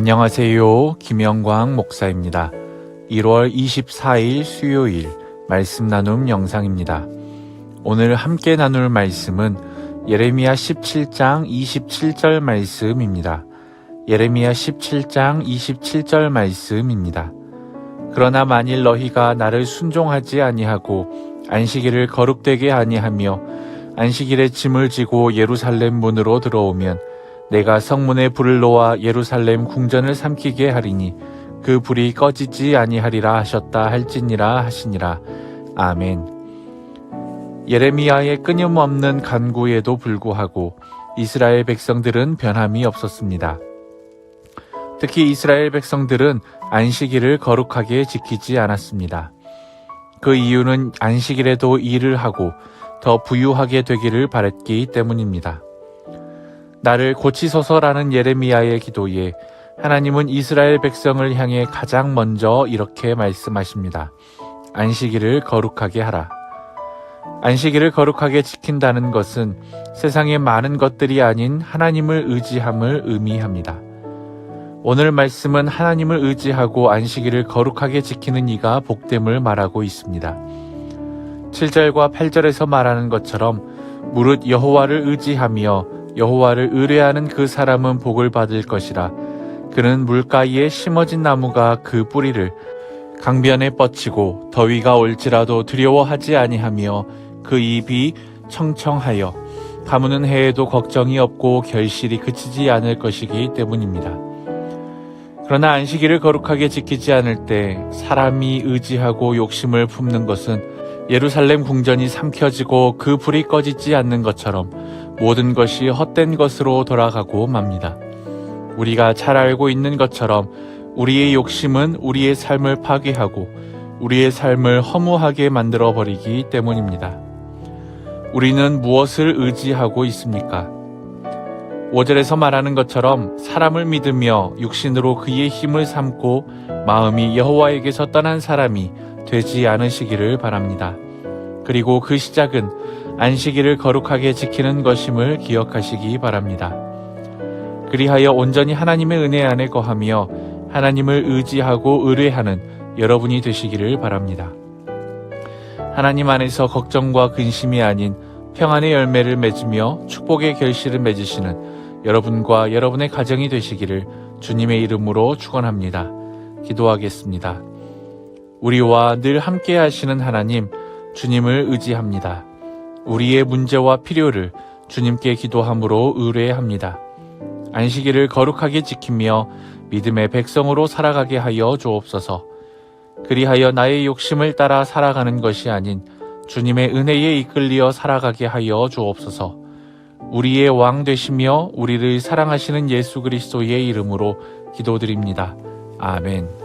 안녕하세요. 김영광 목사입니다. 1월 24일 수요일 말씀 나눔 영상입니다. 오늘 함께 나눌 말씀은 예레미야 17장 27절 말씀입니다. 예레미야 17장 27절 말씀입니다. 그러나 만일 너희가 나를 순종하지 아니하고 안식일을 거룩되게 아니하며 안식일에 짐을 지고 예루살렘 문으로 들어오면 내가 성문에 불을 놓아 예루살렘 궁전을 삼키게 하리니 그 불이 꺼지지 아니하리라 하셨다 할지니라 하시니라. 아멘. 예레미야의 끊임없는 간구에도 불구하고 이스라엘 백성들은 변함이 없었습니다. 특히 이스라엘 백성들은 안식일을 거룩하게 지키지 않았습니다. 그 이유는 안식일에도 일을 하고 더 부유하게 되기를 바랬기 때문입니다. 나를 고치소서라는 예레미야의 기도에 하나님은 이스라엘 백성을 향해 가장 먼저 이렇게 말씀하십니다. 안식일을 거룩하게 하라. 안식일을 거룩하게 지킨다는 것은 세상의 많은 것들이 아닌 하나님을 의지함을 의미합니다. 오늘 말씀은 하나님을 의지하고 안식일을 거룩하게 지키는 이가 복됨을 말하고 있습니다. 7절과 8절에서 말하는 것처럼 무릇 여호와를 의지하며 여호와를 의뢰하는 그 사람은 복을 받을 것이라 그는 물가에 심어진 나무가 그 뿌리를 강변에 뻗치고 더위가 올지라도 두려워하지 아니하며 그 입이 청청하여 가무는 해에도 걱정이 없고 결실이 그치지 않을 것이기 때문입니다. 그러나 안식일을 거룩하게 지키지 않을 때 사람이 의지하고 욕심을 품는 것은 예루살렘 궁전이 삼켜지고 그 불이 꺼지지 않는 것처럼 모든 것이 헛된 것으로 돌아가고 맙니다. 우리가 잘 알고 있는 것처럼 우리의 욕심은 우리의 삶을 파괴하고 우리의 삶을 허무하게 만들어 버리기 때문입니다. 우리는 무엇을 의지하고 있습니까? 5절에서 말하는 것처럼 사람을 믿으며 육신으로 그의 힘을 삼고 마음이 여호와에게서 떠난 사람이 되지 않으시기를 바랍니다. 그리고 그 시작은 안식일을 거룩하게 지키는 것임을 기억하시기 바랍니다. 그리하여 온전히 하나님의 은혜 안에 거하며 하나님을 의지하고 의뢰하는 여러분이 되시기를 바랍니다. 하나님 안에서 걱정과 근심이 아닌 평안의 열매를 맺으며 축복의 결실을 맺으시는 여러분과 여러분의 가정이 되시기를 주님의 이름으로 축원합니다. 기도하겠습니다. 우리와 늘 함께 하시는 하나님, 주님을 의지합니다. 우리의 문제와 필요를 주님께 기도함으로 의뢰합니다. 안식일을 거룩하게 지키며 믿음의 백성으로 살아가게 하여 주옵소서. 그리하여 나의 욕심을 따라 살아가는 것이 아닌 주님의 은혜에 이끌리어 살아가게 하여 주옵소서. 우리의 왕 되시며 우리를 사랑하시는 예수 그리스도의 이름으로 기도드립니다. 아멘.